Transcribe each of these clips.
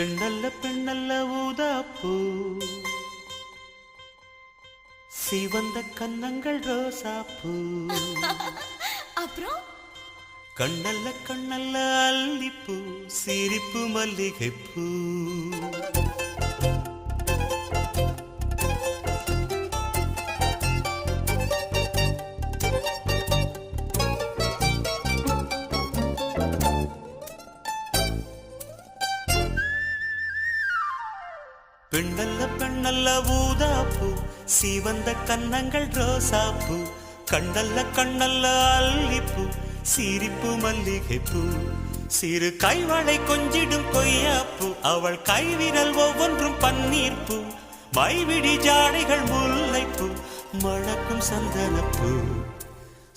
பெண்ணல்ல பெண்ணல்ல ஊதாப்பூ. சிவந்த கன்னங்கள் ரோசாப்பூ. அப்புறம்? கண்ணல்ல கண்ணல்ல அல்லிப்பூ சிரிப்பு மல்லிகைப்பூ. பெண்ணல்ல பெண்ணல்ல ஊதாப்பு சிவந்த கன்னங்கள் ரோசாப்பு கண்ணல்ல கண்ணல்ல அல்லிப்பு சிரிப்பு மல்லிகைப்பூ. சிறு கைவளை கொஞ்சிடும் கொய்யாப்பு அவள் கைவிரல் ஒவ்வொன்றும் பன்னீர்ப்பு மைவிடி ஜாடைகள் முல்லைப்பு மழக்கும் சந்தனப்பு.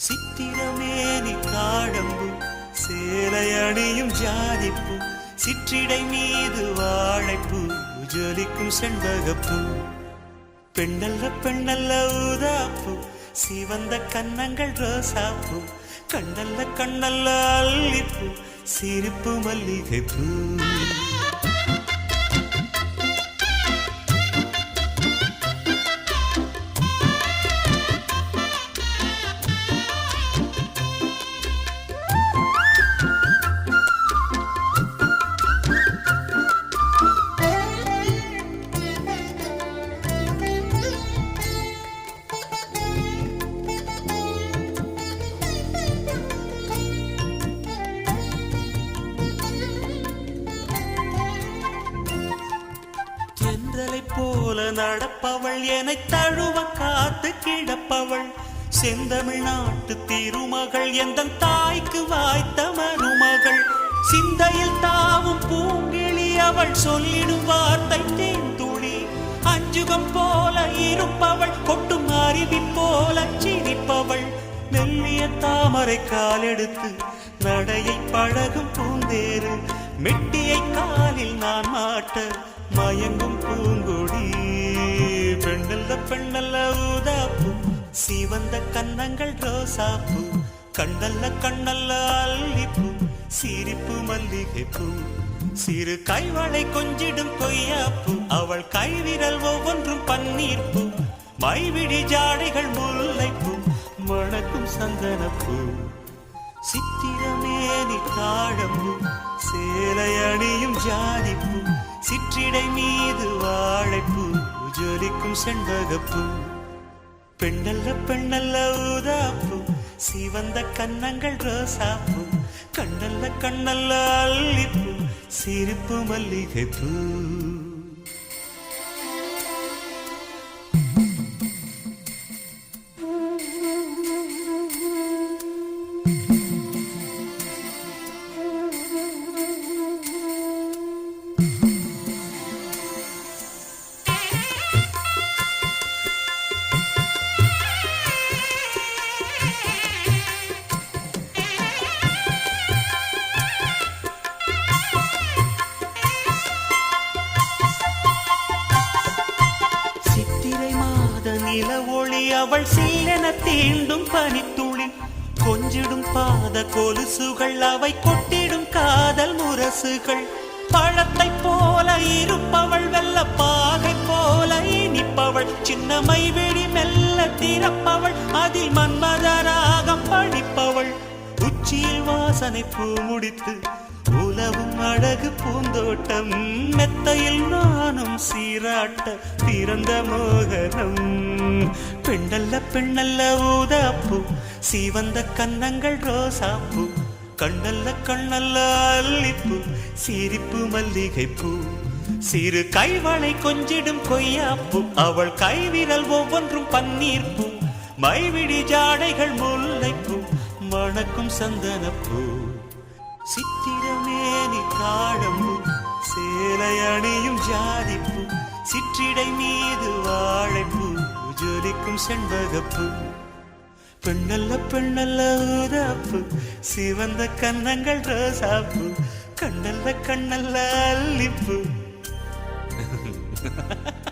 சித்திரமேனி காடம்பு சேலை அணியும் ஜாதிப்பூ சிற்றிடை மீது வாழைப்பு. பூக்கும் செண்பகப்பூ. பெண்ணல்ல பெண்ணல்ல ஊதாப்பூ. சிவந்த கன்னங்கள் ரோசாப்பூ. கண்ணல்ல கண்ணல்ல அல்லிப்பூ. சிரிப்பு மல்லிகைப்பூ. தென்றலை போல நடப்பவள். என தழுவ காத்து கிடப்பவள். செந்தமிழ் நாட்டு திருமகள் எந்த தாய்க்கு வாய்த்த மருமகள். சிந்தையில் தாவும் பூங்கிழி அவள் சொல்லிடும் வார்த்தை தேந்துளி அஞ்சுகம் போல இருப்பவள் கொட்டும் அருவி போல சிரிப்பவள். மெல்லிய தாமரை காலெடுத்து நடையை பழகும் பூந்தேறு. மெட்டியை காலில் நான் மாட்ட மயங்கும் பூங்கொடி. பெண்ணல்ல பெண்ணல்ல ஊதாப்பு. சிவந்த கன்னங்கள் ரோசாப்பு. கண்ணல்ல கண்ணல்ல அல்லிப்பு. சிரிப்பு மல்லிகை பூ சிறு கைவளை கொஞ்சிடும் கொய்யாப்பு. அவள் கைவிரல் ஒவ்வொன்றும் பன்னீர்ப்பு. மைவிடி ஜாடைகள் முல்லைப்பு. மணக்கும் சந்தனப்பூ. சித்திரமேனி தாழம்பு. சேலை அணியும் ஜாதிப்பூ. சிற்றிடை மீது வாழைப்பூ ஜொலிக்கும் செண்பகப்பூ. பெண்ணல்ல பெண்ணல்ல ஊதாப்பூ சிவந்த கன்னங்கள் ரோசாப்பூ. கண்ணல்ல கண்ணல்ல அள்ளிப்பூ சிரிப்பு மல்லிகைப்பூ. you தீண்டும் பனித்துளி கொஞ்சிடும் பாத கொலுசுகள் அவை கொட்டிடும் காதல் முரசுகள். பழத்தை போல இருப்பவள் வெல்ல பாகை போல இனிப்பவள். சின்னமை வெடி மெல்ல திறப்பவள் அதில் மன்மதராகம் படிப்பவள். உச்சியில் வாசனை பூ முடித்து உலவும் அழகு பூந்தோட்டம். மெத்தையில் நானும் சீராட்ட பிறந்த மோகனம். பெண்ணல்ல பெண்ணல்ல ஊதாப்பூ. சீவந்த கன்னங்கள் ரோசாப்பூ. கண்ணல்ல கண்ணல்ல அல்லிப்பு. சிரிப்பு மல்லிகைப்பூ. சிறு கைவளை கொஞ்சிடும் கொய்யாப்பூ. அவள் கைவிரல் ஒவ்வொன்றும் பன்னீர்ப்பூ. மைவிடி ஜாடைகள் முல்லைப்பூ. மணக்கும் சந்தனப்பூ. சித்திரமேனி காடம்பு. சேலை அணியும் ஜாதிப்பு. சிற்றிட ஜொலிக்கும் செண்பகப்பு. பெண்ணல்ல பெண்ணல்ல ஊதாப்பு சிவந்த கன்னங்கள் ரோசாப்பு. கண்ணல்ல கண்ணல்ல அல்லிப்பு.